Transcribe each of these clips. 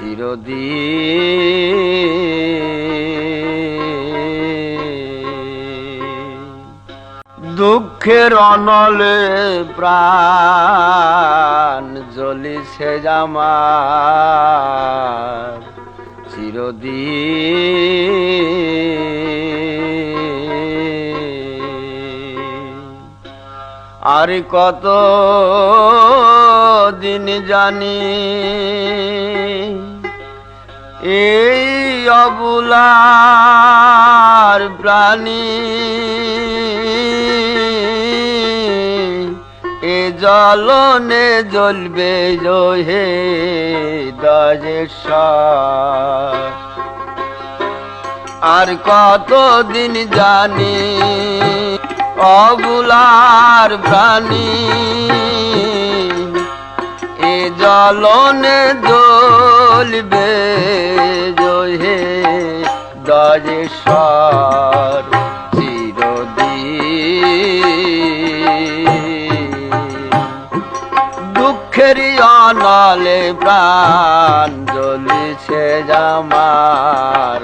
চিরদিন। দুঃখের অনলে প্রাণ জ্বলিছে জামার। চিরদিন। আর কত দিন জানি এই অবুলার প্রাণী, এ জলনে জ্বলবে হে দজেশ্বর আর কত দিন জানি অবুলার প্রাণী, এ জলনে জ্বলবে চিরদিন। দুঃখের অনলে প্রাণ জ্বলিছে জামার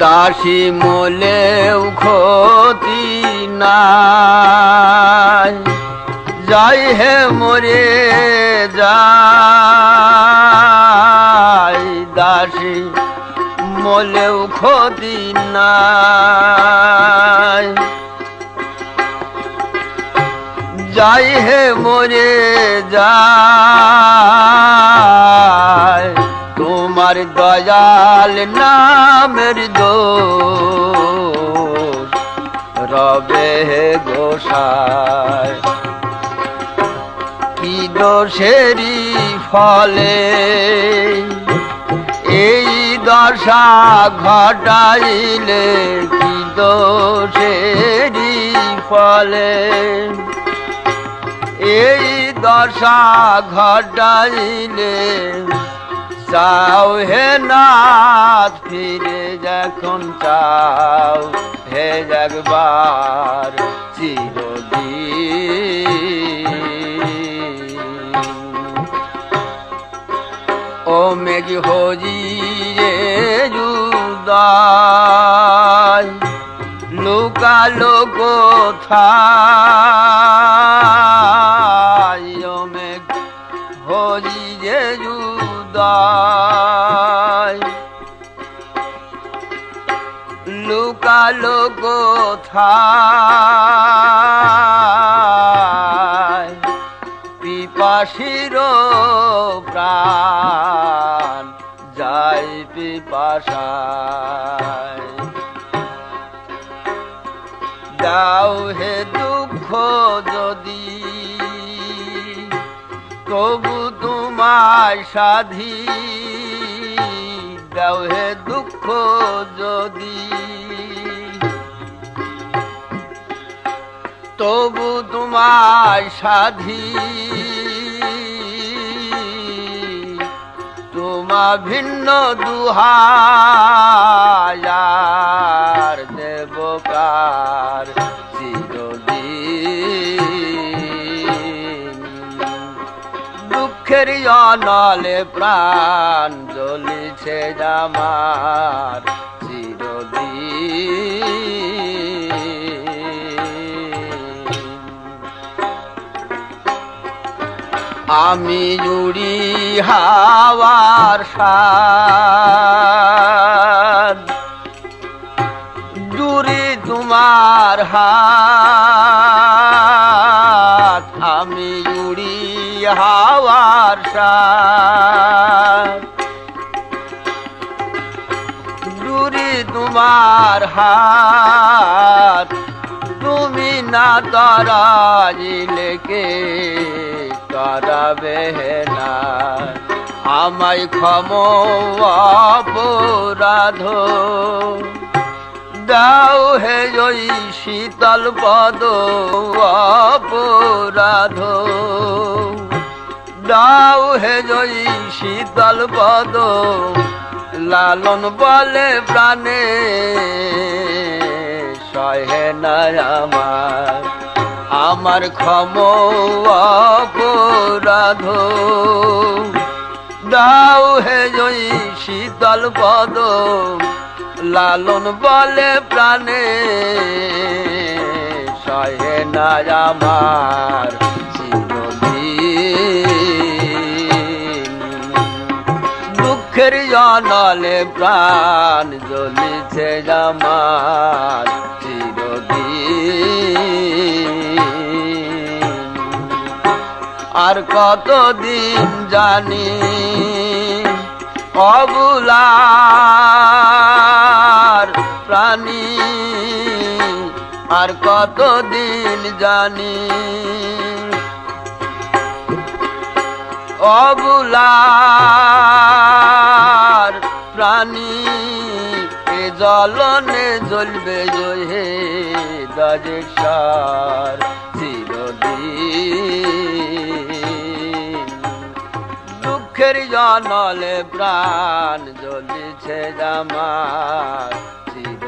দাসী মোলেও ক্ষতি নাই। যাই হে মরে যাই, দাসী মোলেও ক্ষতি নাই। যাই হে মরে যায় তোমার দয়াল নামের দোষ, রবে গোসায় দোষেরই ফলে। এই দশা ঘটাইলে কি দোষেরই ফলে। এই দশা ঘটাইলে চাও হে নাথ, ফিরে যখন চাও হে একবার চিরদিন মেঘ হজি রে জুদাই। লুকালো কোথায়? মেঘ হজি রে জুদাই। লুকালো কোথায়? পিপাসির প্রাণ যাই দাও হে দুঃখ যদি তবু তোমার সাধি। দাও হে দুঃখ যদি তবু তোমার সাধি। ভিন্ন দুহার দেবকার দুঃখের অনলে প্রাণ জ্বলিছে জামার। আমি জুড়ি হাওয়ার সাদ জুড়ি তোমার হাত, আমি জুড়ি হাওয়ার সাদ জুড়ি তোমার হাত, তুমি না তারাজিলে করাবে না আমায় ক্ষম অপরাধ। দাও হে ওই শীতল পদ অপরাধ। দাও হে ওই শীতল পদ লালন বলে প্রাণে। সহে না আমার আমার ক্ষম অপরাধ দাও হে জয়ী শীতল পদ, লালন বলে প্রাণে সহে না আমার দুঃখের জনলে প্রাণ জ্বলিছে আমার চিরদিন। আর কতদিন জানি অবুলার প্রাণী। আর কতদিন জানি অবুলার প্রাণী। এ জলনে জ্বলবে জহে দাজেশ্বর চিরদিন দুঃখের জনলে প্রাণ জ্বলিছে জামার চির